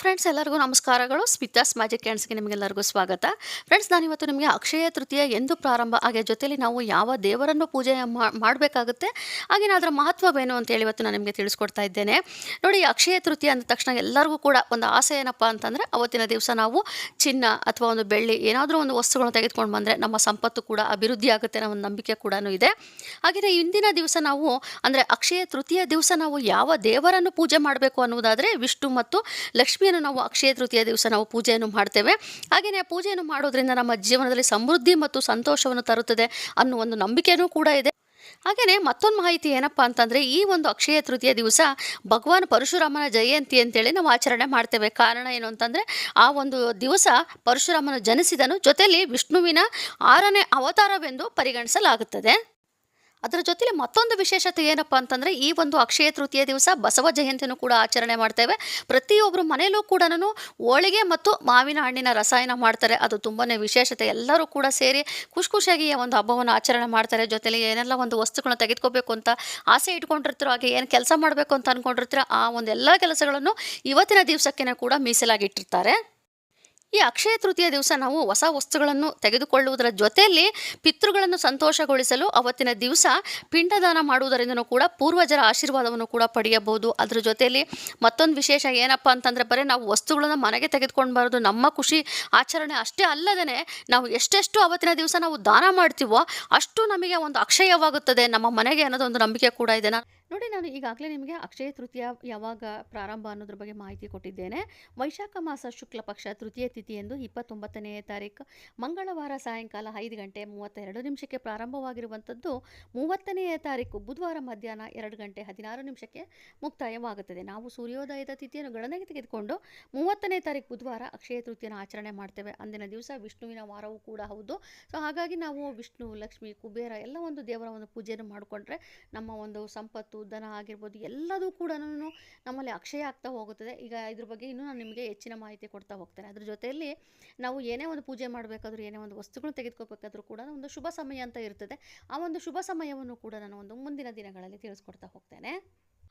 Friends ಎಲ್ಲರಿಗೂ ನಮಸ್ಕಾರಗಳು. Smitha's magic ಕ್ಯಾಂಡ್ಸ್ಗೆ ನಿಮಗೆಲ್ಲರಿಗೂ ಸ್ವಾಗತ. ಫ್ರೆಂಡ್ಸ್ ನಾನಿವತ್ತು ನಿಮಗೆ ಅಕ್ಷಯ ತೃತೀಯ ಎಂದು ಪ್ರಾರಂಭ ಹಾಗೆ ಜೊತೆಯಲ್ಲಿ ನಾವು ಯಾವ ದೇವರನ್ನು ಪೂಜೆ ಮಾಡಬೇಕಾಗುತ್ತೆ ಹಾಗೆ ಅದರ ಮಹತ್ವವೇನು ಅಂತೇಳಿ ಇವತ್ತು ನಾನು ನಿಮಗೆ ತಿಳಿಸ್ಕೊಡ್ತಾ ಇದ್ದೇನೆ. ನೋಡಿ, ಅಕ್ಷಯ ತೃತೀಯ ಅಂದ ತಕ್ಷಣ ಎಲ್ಲರಿಗೂ ಕೂಡ ಒಂದು ಆಸೆ ಏನಪ್ಪ ಅಂತಂದರೆ, ಅವತ್ತಿನ ದಿವಸ ನಾವು ಚಿನ್ನ ಅಥವಾ ಒಂದು ಬೆಳ್ಳಿ, ಏನಾದರೂ ಒಂದು ವಸ್ತುಗಳನ್ನು ತೆಗೆದುಕೊಂಡು ಬಂದರೆ ನಮ್ಮ ಸಂಪತ್ತು ಕೂಡ ಅಭಿವೃದ್ಧಿ ಆಗುತ್ತೆ ಅನ್ನೋ ಒಂದು ನಂಬಿಕೆ ಕೂಡ ಇದೆ. ಹಾಗೆಯೇ ಇಂದಿನ ದಿವಸ ನಾವು, ಅಂದರೆ ಅಕ್ಷಯ ತೃತೀಯ ದಿವಸ ನಾವು ಯಾವ ದೇವರನ್ನು ಪೂಜೆ ಮಾಡಬೇಕು ಅನ್ನೋದಾದರೆ ವಿಷ್ಣು ಮತ್ತು ಲಕ್ಷ್ಮಿಯನ್ನು ನಾವು ಅಕ್ಷಯ ತೃತೀಯ ದಿವಸ ನಾವು ಪೂಜೆಯನ್ನು ಮಾಡ್ತೇವೆ. ಹಾಗೆಯೇ ಪೂಜೆಯನ್ನು ಮಾಡೋದ್ರಿಂದ ನಮ್ಮ ಜೀವನದಲ್ಲಿ ಸಮೃದ್ಧಿ ಮತ್ತು ಸಂತೋಷವನ್ನು ತರುತ್ತದೆ ಅನ್ನೋ ಒಂದು ನಂಬಿಕೆಯೂ ಕೂಡ ಇದೆ. ಹಾಗೆಯೇ ಮತ್ತೊಂದು ಮಾಹಿತಿ ಏನಪ್ಪ ಅಂತಂದರೆ ಈ ಒಂದು ಅಕ್ಷಯ ತೃತೀಯ ದಿವಸ ಭಗವಾನ್ ಪರಶುರಾಮನ ಜಯಂತಿ ಅಂತೇಳಿ ನಾವು ಆಚರಣೆ ಮಾಡ್ತೇವೆ. ಕಾರಣ ಏನು ಅಂತಂದರೆ ಆ ಒಂದು ದಿವಸ ಪರಶುರಾಮನು ಜನಿಸಿದನು. ಜೊತೆಯಲ್ಲಿ ವಿಷ್ಣುವಿನ ಆರನೇ ಅವತಾರವೆಂದು ಪರಿಗಣಿಸಲಾಗುತ್ತದೆ. ಅದರ ಜೊತೆಲಿ ಮತ್ತೊಂದು ವಿಶೇಷತೆ ಏನಪ್ಪ ಅಂತಂದರೆ ಈ ಒಂದು ಅಕ್ಷಯ ತೃತೀಯ ದಿವಸ ಬಸವ ಜಯಂತಿಯನ್ನು ಕೂಡ ಆಚರಣೆ ಮಾಡ್ತೇವೆ. ಪ್ರತಿಯೊಬ್ಬರು ಮನೆಯಲ್ಲೂ ಕೂಡ ಹೋಳಿಗೆ ಮತ್ತು ಮಾವಿನ ಹಣ್ಣಿನ ರಸಾಯನ ಮಾಡ್ತಾರೆ. ಅದು ತುಂಬಾ ವಿಶೇಷತೆ. ಎಲ್ಲರೂ ಕೂಡ ಸೇರಿ ಖುಷಿ ಖುಷಿಯಾಗಿ ಈ ಒಂದು ಹಬ್ಬವನ್ನು ಆಚರಣೆ ಮಾಡ್ತಾರೆ. ಜೊತೆಲಿ ಏನೆಲ್ಲ ಒಂದು ವಸ್ತುಗಳನ್ನ ತೆಗೆದುಕೋಬೇಕು ಅಂತ ಆಸೆ ಇಟ್ಕೊಂಡಿರ್ತೀರೋ ಹಾಗೆ ಏನು ಕೆಲಸ ಮಾಡಬೇಕು ಅಂತ ಅಂದ್ಕೊಂಡಿರ್ತೀರೋ ಆ ಒಂದು ಎಲ್ಲ ಕೆಲಸಗಳನ್ನು ಇವತ್ತಿನ ದಿವಸಕ್ಕೆ ಕೂಡ ಮೀಸಲಾಗಿಟ್ಟಿರ್ತಾರೆ. ಈ ಅಕ್ಷಯ ತೃತೀಯ ದಿವಸ ನಾವು ಹೊಸ ವಸ್ತುಗಳನ್ನು ತೆಗೆದುಕೊಳ್ಳುವುದರ ಜೊತೆಯಲ್ಲಿ ಪಿತೃಗಳನ್ನು ಸಂತೋಷಗೊಳಿಸಲು ಅವತ್ತಿನ ದಿವಸ ಪಿಂಡದಾನ ಮಾಡುವುದರಿಂದನೂ ಕೂಡ ಪೂರ್ವಜರ ಆಶೀರ್ವಾದವನ್ನು ಕೂಡ ಪಡೆಯಬಹುದು. ಅದರ ಜೊತೆಯಲ್ಲಿ ಮತ್ತೊಂದು ವಿಶೇಷ ಏನಪ್ಪ ಅಂತಂದರೆ ಬರೀ ನಾವು ವಸ್ತುಗಳನ್ನು ಮನೆಗೆ ತೆಗೆದುಕೊಂಡು ನಮ್ಮ ಖುಷಿ ಆಚರಣೆ ಅಷ್ಟೇ ಅಲ್ಲದೇ ನಾವು ಎಷ್ಟೆಷ್ಟು ಅವತ್ತಿನ ದಿವಸ ನಾವು ದಾನ ಮಾಡ್ತೀವೋ ಅಷ್ಟು ನಮಗೆ ಒಂದು ಅಕ್ಷಯವಾಗುತ್ತದೆ. ನಮ್ಮ ಮನೆಗೆ ಅನ್ನೋದೊಂದು ನಂಬಿಕೆ ಕೂಡ ಇದೆ. ನಾನು ನೋಡಿ, ನಾನು ಈಗಾಗಲೇ ನಿಮಗೆ ಅಕ್ಷಯ ತೃತೀಯ ಯಾವಾಗ ಪ್ರಾರಂಭ ಅನ್ನೋದ್ರ ಬಗ್ಗೆ ಮಾಹಿತಿ ಕೊಟ್ಟಿದ್ದೇನೆ. ವೈಶಾಖ ಮಾಸ ಶುಕ್ಲ ಪಕ್ಷ ತೃತೀಯ ತಿಥಿ ಎಂದು ಇಪ್ಪತ್ತೊಂಬತ್ತನೇ ತಾರೀಕು ಮಂಗಳವಾರ ಸಾಯಂಕಾಲ ಐದು ಗಂಟೆ ಮೂವತ್ತೆರಡು ನಿಮಿಷಕ್ಕೆ ಪ್ರಾರಂಭವಾಗಿರುವಂಥದ್ದು. ಮೂವತ್ತನೆಯ ತಾರೀಕು ಬುಧವಾರ ಮಧ್ಯಾಹ್ನ ಎರಡು ಗಂಟೆ ಹದಿನಾರು ನಿಮಿಷಕ್ಕೆ ಮುಕ್ತಾಯವಾಗುತ್ತದೆ. ನಾವು ಸೂರ್ಯೋದಯದ ತಿಥಿಯನ್ನು ಗಣನೆಗೆ ತೆಗೆದುಕೊಂಡು ಮೂವತ್ತನೇ ತಾರೀಕು ಬುಧವಾರ ಅಕ್ಷಯ ತೃತೀಯನ ಆಚರಣೆ ಮಾಡ್ತೇವೆ. ಅಂದಿನ ದಿವಸ ವಿಷ್ಣುವಿನ ವಾರವೂ ಕೂಡ ಹೌದು. ಸೊ, ಹಾಗಾಗಿ ನಾವು ವಿಷ್ಣು, ಲಕ್ಷ್ಮಿ, ಕುಬೇರ ಎಲ್ಲ ಒಂದು ದೇವರ ಒಂದು ಪೂಜೆಯನ್ನು ಮಾಡಿಕೊಂಡ್ರೆ ನಮ್ಮ ಒಂದು ಸಂಪತ್ತು ದನ ಆಗಿರ್ಬೋದು, ಎಲ್ಲದೂ ಕೂಡ ನಮ್ಮಲ್ಲಿ ಅಕ್ಷಯ ಆಗ್ತಾ ಹೋಗುತ್ತದೆ. ಈಗ ಇದ್ರ ಬಗ್ಗೆ ಇನ್ನೂ ನಾನು ನಿಮಗೆ ಹೆಚ್ಚಿನ ಮಾಹಿತಿ ಕೊಡ್ತಾ ಹೋಗ್ತೇನೆ. ಅದ್ರ ಜೊತೆಯಲ್ಲಿ ನಾವು ಏನೇ ಒಂದು ಪೂಜೆ ಮಾಡಬೇಕಾದ್ರೂ, ಏನೇ ಒಂದು ವಸ್ತುಗಳು ತೆಗೆದುಕೋಬೇಕಾದ್ರೂ ಕೂಡ ಒಂದು ಶುಭ ಸಮಯ ಅಂತ ಇರ್ತದೆ. ಆ ಒಂದು ಶುಭ ಸಮಯವನ್ನು ಕೂಡ ನಾನು ಒಂದು ಮುಂದಿನ ದಿನಗಳಲ್ಲಿ ತಿಳಿಸ್ಕೊಡ್ತಾ ಹೋಗ್ತೇನೆ.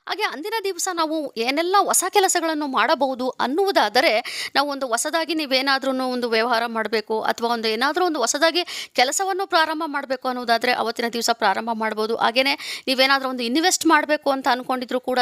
ಹಾಗೆ ಅಂದಿನ ದಿವಸ ನಾವು ಏನೆಲ್ಲ ಹೊಸ ಕೆಲಸಗಳನ್ನು ಮಾಡಬಹುದು ಅನ್ನುವುದಾದರೆ ನಾವು ಒಂದು ಹೊಸದಾಗಿ ನೀವೇನಾದ್ರೂ ಒಂದು ವ್ಯವಹಾರ ಮಾಡಬೇಕು ಅಥವಾ ಒಂದು ಏನಾದರೂ ಒಂದು ಹೊಸದಾಗಿ ಕೆಲಸವನ್ನು ಪ್ರಾರಂಭ ಮಾಡಬೇಕು ಅನ್ನೋದಾದರೆ ಅವತ್ತಿನ ದಿವಸ ಪ್ರಾರಂಭ ಮಾಡ್ಬೋದು ಹಾಗೆಯೇ ನೀವೇನಾದರೂ ಒಂದು ಇನ್ವೆಸ್ಟ್ ಮಾಡಬೇಕು ಅಂತ ಅಂದ್ಕೊಂಡಿದ್ರು ಕೂಡ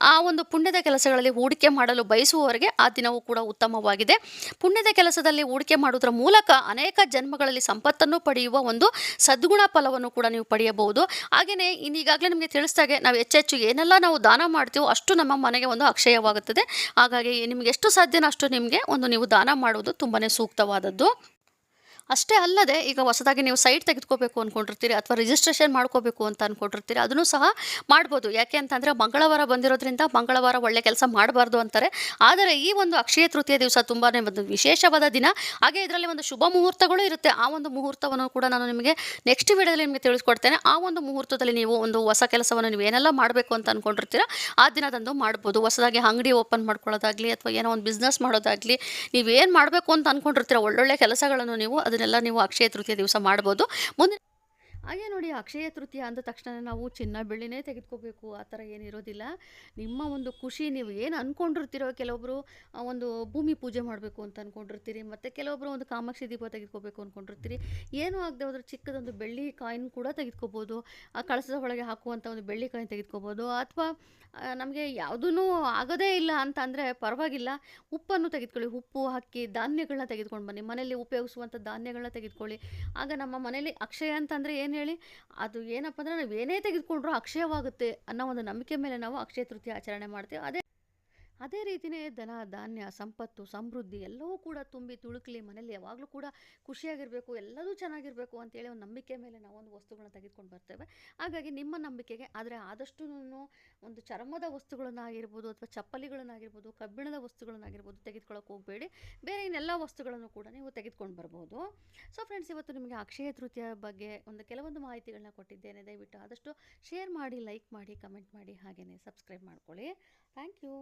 ಆ ಒಂದು ಪುಣ್ಯದ ಕೆಲಸಗಳಲ್ಲಿ ಹೂಡಿಕೆ ಮಾಡಲು ಬಯಸುವವರಿಗೆ ಆ ದಿನವೂ ಕೂಡ ಉತ್ತಮವಾಗಿದೆ. ಪುಣ್ಯದ ಕೆಲಸದಲ್ಲಿ ಹೂಡಿಕೆ ಮಾಡುವುದರ ಮೂಲಕ ಅನೇಕ ಜನ್ಮಗಳಲ್ಲಿ ಸಂಪತ್ತನ್ನು ಪಡೆಯುವ ಒಂದು ಸದ್ಗುಣ ಫಲವನ್ನು ಕೂಡ ನೀವು ಪಡೆಯಬಹುದು. ಹಾಗೆಯೇ ಇನ್ನೀಗಾಗಲೇ ನಿಮಗೆ ತಿಳಿಸ್ದಾಗೆ ನಾವು ಹೆಚ್ಚೆಚ್ಚು ಏನೆಲ್ಲ ನಾವು ದಾನ ಮಾಡ್ತೀವೋ ಅಷ್ಟು ನಮ್ಮ ಮನೆಗೆ ಒಂದು ಅಕ್ಷಯವಾಗುತ್ತದೆ. ಹಾಗಾಗಿ ನಿಮಗೆ ಎಷ್ಟು ಸಾಧ್ಯನೋ ಅಷ್ಟು ನಿಮಗೆ ಒಂದು ನೀವು ದಾನ ಮಾಡುವುದು ತುಂಬಾ ಸೂಕ್ತವಾದದ್ದು. ಅಷ್ಟೇ ಅಲ್ಲದೆ ಈಗ ಹೊಸದಾಗಿ ನೀವು ಸೈಟ್ ತೆಗೆದುಕೋಬೇಕು ಅಂದ್ಕೊಂಡಿರ್ತೀರಿ ಅಥವಾ ರಿಜಿಸ್ಟ್ರೇಷನ್ ಮಾಡ್ಕೋಬೇಕು ಅಂತ ಅಂದ್ಕೊಂಡಿರ್ತೀರಿ ಅದನ್ನು ಸಹ ಮಾಡ್ಬೋದು. ಯಾಕೆ ಅಂತಂದರೆ ಮಂಗಳವಾರ ಬಂದಿರೋದ್ರಿಂದ ಮಂಗಳವಾರ ಒಳ್ಳೆ ಕೆಲಸ ಮಾಡಬಾರ್ದು ಅಂತಾರೆ. ಆದರೆ ಈ ಒಂದು ಅಕ್ಷಯ ತೃತೀಯ ದಿವಸ ತುಂಬಾ ಒಂದು ವಿಶೇಷವಾದ ದಿನ. ಹಾಗೆ ಇದರಲ್ಲಿ ಒಂದು ಶುಭ ಮುಹೂರ್ತಗಳು ಇರುತ್ತೆ. ಆ ಒಂದು ಮುಹೂರ್ತವನ್ನು ಕೂಡ ನಾನು ನಿಮಗೆ ನೆಕ್ಸ್ಟ್ ವಿಡಿಯೋದಲ್ಲಿ ನಿಮಗೆ ತಿಳಿಸ್ಕೊಡ್ತೇನೆ. ಆ ಒಂದು ಮುಹೂರ್ತದಲ್ಲಿ ನೀವು ಒಂದು ಹೊಸ ಕೆಲಸವನ್ನು ನೀವು ಏನೆಲ್ಲ ಮಾಡಬೇಕು ಅಂತ ಅಂದ್ಕೊಂಡಿರ್ತೀರ ಆ ದಿನದಂದು ಮಾಡ್ಬೋದು. ಹೊಸದಾಗಿ ಅಂಗಡಿ ಓಪನ್ ಮಾಡ್ಕೊಳ್ಳೋದಾಗಲಿ ಅಥವಾ ಏನೋ ಒಂದು ಬಿಸ್ನೆಸ್ ಮಾಡೋದಾಗಲಿ, ನೀವೇನು ಮಾಡಬೇಕು ಅಂತ ಅಂದ್ಕೊಂಡಿರ್ತೀರ ಒಳ್ಳೊಳ್ಳೆ ಕೆಲಸಗಳನ್ನು ನೀವು ಅದನ್ನೆಲ್ಲ ನೀವು ಅಕ್ಷಯ ತೃತೀಯ ದಿವಸ ಮಾಡ್ಬೋದು. ಮುಂದೆ ಹಾಗೆ ನೋಡಿ ಅಕ್ಷಯ ತೃತೀಯ ಅಂದ ತಕ್ಷಣ ನಾವು ಚಿನ್ನ ಬೆಳ್ಳಿನೇ ತೆಗೆದುಕೋಬೇಕು, ಆ ಥರ ಏನಿರೋದಿಲ್ಲ ನಿಮ್ಮ ಒಂದು ಖುಷಿ ನೀವು ಏನು ಅಂದ್ಕೊಂಡಿರ್ತೀರೋ ಕೆಲವೊಬ್ಬರು ಒಂದು ಭೂಮಿ ಪೂಜೆ ಮಾಡಬೇಕು ಅಂತ ಅಂದ್ಕೊಂಡಿರ್ತೀರಿ ಮತ್ತು ಕೆಲವೊಬ್ಬರು ಒಂದು ಕಾಮಾಕ್ಷಿ ದೀಪ ತೆಗೆದುಕೋಬೇಕು ಅಂದ್ಕೊಂಡಿರ್ತೀರಿ ಏನೂ ಆಗದೆ ಹೋದ್ರೆ ಚಿಕ್ಕದೊಂದು ಬೆಳ್ಳಿ ಕಾಯಿನ್ ಕೂಡ ತೆಗೆದುಕೋಬೋದು, ಆ ಕಳಸದ ಒಳಗೆ ಹಾಕುವಂಥ ಒಂದು ಬೆಳ್ಳಿ ಕಾಯಿನ್ ತೆಗೆದುಕೋಬೋದು, ಅಥವಾ ನಮಗೆ ಯಾವುದೂ ಆಗೋದೇ ಇಲ್ಲ ಅಂತ ಅಂದರೆ ಪರವಾಗಿಲ್ಲ. ಉಪ್ಪನ್ನು ತೆಗೆದುಕೊಳ್ಳಿ, ಉಪ್ಪು ಹಾಕಿ ಧಾನ್ಯಗಳನ್ನ ತೆಗೆದುಕೊಂಡು ಬನ್ನಿ. ಮನೆಯಲ್ಲಿ ಉಪಯೋಗಿಸುವಂಥ ಧಾನ್ಯಗಳನ್ನ ತೆಗೆದುಕೊಳ್ಳಿ. ಆಗ ನಮ್ಮ ಮನೆಯಲ್ಲಿ ಅಕ್ಷಯ ಅಂತಂದರೆ ಏನು? ಹೇಳಿ? ಅದು ಏನಪ್ಪ ಅಂದರೆ ನಾವು ಏನೇ ತೆಗೆದುಕೊಂಡ್ರೂ ಅಕ್ಷಯವಾಗುತ್ತೆ ಅನ್ನೋ ಒಂದು ನಂಬಿಕೆ ಮೇಲೆ ನಾವು ಅಕ್ಷಯ ತೃತೀಯ ಆಚರಣೆ ಮಾಡ್ತೀವಿ. ಅದೇ ಅದೇ ರೀತಿಯೇ ಧನ ಧಾನ್ಯ, ಸಂಪತ್ತು, ಸಮೃದ್ಧಿ ಎಲ್ಲವೂ ಕೂಡ ತುಂಬಿ ತುಳುಕಲಿ ಮನೇಲಿ ಯಾವಾಗಲೂ ಕೂಡ ಖುಷಿಯಾಗಿರಬೇಕು, ಎಲ್ಲದೂ ಚೆನ್ನಾಗಿರಬೇಕು ಅಂತೇಳಿ ಒಂದು ನಂಬಿಕೆ ಮೇಲೆ ನಾವು ಒಂದು ವಸ್ತುಗಳನ್ನ ತೆಗೆದುಕೊಂಡು ಬರ್ತೇವೆ. ಹಾಗಾಗಿ ನಿಮ್ಮ ನಂಬಿಕೆಗೆ ಆದರೆ ಆದಷ್ಟು ಒಂದು ಚರ್ಮದ ವಸ್ತುಗಳನ್ನಾಗಿರ್ಬೋದು ಅಥವಾ ಚಪ್ಪಲಿಗಳನ್ನಾಗಿರ್ಬೋದು, ಕಬ್ಬಿಣದ ವಸ್ತುಗಳನ್ನಾಗಿರ್ಬೋದು ತೆಗೆದುಕೊಳ್ಳೋಕೆ ಹೋಗಬೇಡಿ. ಬೇರೆ ಇನ್ನೆಲ್ಲ ವಸ್ತುಗಳನ್ನು ಕೂಡ ನೀವು ತೆಗೆದುಕೊಂಡು ಬರ್ಬೋದು. ಸೊ ಫ್ರೆಂಡ್ಸ್ ಇವತ್ತು ನಿಮಗೆ ಅಕ್ಷಯ ತೃತೀಯ ಬಗ್ಗೆ ಒಂದು ಕೆಲವೊಂದು ಮಾಹಿತಿಗಳನ್ನ ಕೊಟ್ಟಿದ್ದೇನೆ. ದಯವಿಟ್ಟು ಆದಷ್ಟು ಶೇರ್ ಮಾಡಿ ಲೈಕ್ ಮಾಡಿ ಕಮೆಂಟ್ ಮಾಡಿ ಹಾಗೆಯೇ ಸಬ್ಸ್ಕ್ರೈಬ್ ಮಾಡ್ಕೊಳ್ಳಿ. Thank you